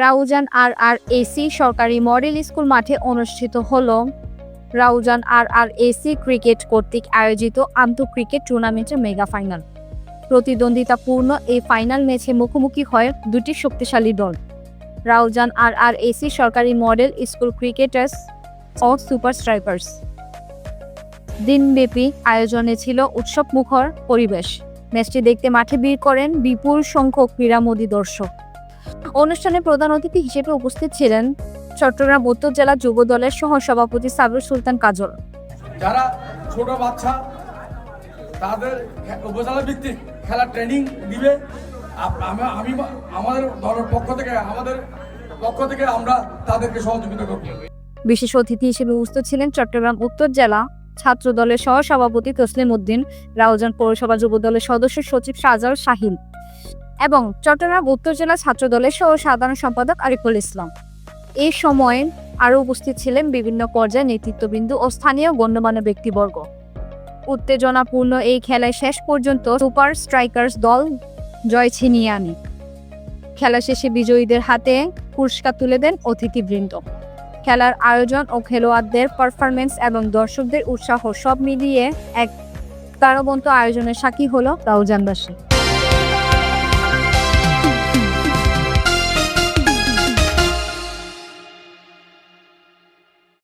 Raozan R R AC সরকারি model school মাঠে অনুষ্ঠিত হল। Raozan R R AC cricket কর্তৃক আয়োজিত আন্তঃ ক্রিকেট টুর্নামেন্টের মেগা ফাইনাল। প্রতিদ্বন্দ্বিতাপূর্ণ এই ফাইনাল ম্যাচে মুখোমুখি হয় দুটি শক্তিশালী দল। রাউজান আর আর এসি সরকারি মডেল স্কুল ক্রিকেটার্স ও সুপার স্ট্রাইকার্স। দিনব্যাপী আয়োজনে ছিল উৎসব মুখর পরিবেশ। ম্যাচটি দেখতে মাঠে ভিড় করেন বিপুল সংখ্যক ক্রীড়ামোদী দর্শক। অনুষ্ঠানে প্রধান অতিথি হিসেবে উপস্থিত ছিলেন চট্টগ্রাম উত্তর জেলা যুব দলের সহ সভাপতি সাবরুল সুলতান কাজল। যারা ছোট বাচ্চা তাদের উপজেলা ভিত্তিক খেলার ট্রেনিং দিবে। আমি আমাদের দলের পক্ষ থেকে আমাদের পক্ষ থেকে আমরা তাদেরকে সহযোগিতা করব। বিশেষ অতিথি হিসেবে উপস্থিত ছিলেন চট্টগ্রাম উত্তর জেলা ছাত্র দলের সহ সভাপতি তসলিম উদ্দিন রাউজান পৌরসভা যুব দলের সদস্য সচিব শাহজাল শাহিন। এবং চট্টগ্রাম উত্তর জেলা ছাত্র দলের সহ সাধারণ সম্পাদক আরিফুল ইসলাম। এই সময়ে আরও উপস্থিত ছিলেন বিভিন্ন পর্যায়ে নেতৃত্ববিন্দু ও স্থানীয় গণ্যমান্য ব্যক্তিবর্গ। উত্তেজনাপূর্ণ এই খেলায় শেষ পর্যন্ত সুপার স্ট্রাইকার্স দল জয় ছিনিয়ে আনে। খেলা শেষে বিজয়ীদের হাতে পুরস্কার তুলে দেন অতিথিবৃন্দ। খেলার আয়োজন ও খেলোয়াড়দের পারফরমেন্স এবং দর্শকদের উৎসাহ সব মিলিয়ে এক তারবন্ত আয়োজনের সাক্ষী হলো রাউজানবাসী।